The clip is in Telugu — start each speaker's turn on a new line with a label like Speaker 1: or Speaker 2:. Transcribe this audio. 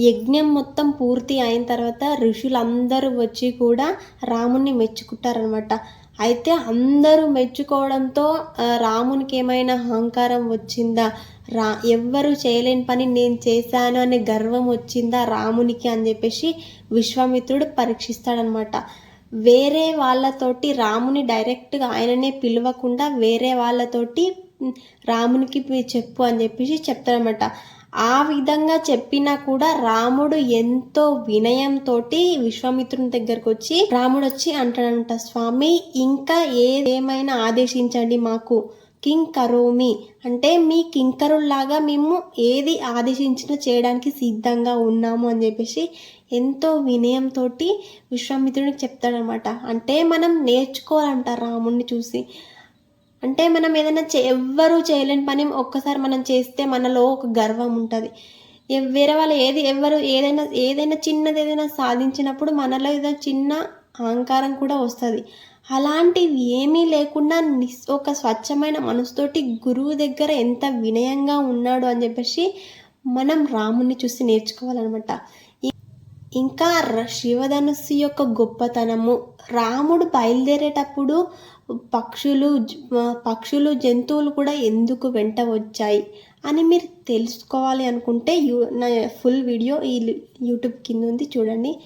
Speaker 1: యజ్ఞం మొత్తం పూర్తి అయిన తర్వాత ఋషులందరూ వచ్చి కూడా రాముణ్ణి మెచ్చుకుంటారనమాట అయితే అందరూ మెచ్చుకోవడంతో రామునికి ఏమైనా అహంకారం వచ్చిందా? రా ఎవ్వరూ చేయలేని పని నేను చేశాను అనే గర్వం వచ్చిందా రామునికి అని చెప్పేసి విశ్వామిత్రుడు పరీక్షిస్తాడనమాట వేరే వాళ్ళతోటి రాముని డైరెక్ట్గా ఆయననే పిలవకుండా వేరే వాళ్ళతోటి రామునికి చెప్పు అని చెప్పేసి చెప్తాడనమాట ఆ విధంగా చెప్పినా కూడా రాముడు ఎంతో వినయంతో విశ్వామిత్రుని దగ్గరకు వచ్చి రాముడు వచ్చి అంటాడంట స్వామి ఇంకా ఏదేమైనా ఆదేశించండి మాకు. కింగ్ కరోమి. అంటే మీ కింకరుల్లాగా మేము ఏది ఆదేశించినా చేయడానికి సిద్ధంగా ఉన్నాము అని చెప్పేసి ఎంతో వినయంతో విశ్వామిత్రుడికి చెప్తాడనమాట. అంటే మనం నేర్చుకోవాలంట రాముడిని చూసి. అంటే మనం ఏదైనా చే ఎవ్వరూ చేయలేని పని ఒక్కసారి మనం చేస్తే మనలో ఒక గర్వం ఉంటుంది. వేరే వాళ్ళు ఏది ఎవరు ఏదైనా ఏదైనా చిన్నది ఏదైనా సాధించినప్పుడు మనలో ఏదైనా చిన్న అహంకారం కూడా వస్తుంది. అలాంటివి ఏమీ లేకుండా నిస్ ఒక స్వచ్ఛమైన మనసుతోటి గురువు దగ్గర ఎంత వినయంగా ఉన్నాడు అని చెప్పేసి మనం రాముని చూసి నేర్చుకోవాలన్నమాట. ఇంకా ర- శివధనుస్సు యొక్క గొప్పతనము. రాముడు బయలుదేరేటప్పుడు పక్షులు పక్షులు జంతువులు కూడా ఎందుకు వెంట వచ్చాయి అని మీరు తెలుసుకోవాలి అనుకుంటే యూ నా ఫుల్ వీడియో ఈ యూట్యూబ్ కింద ఉంది. చూడండి.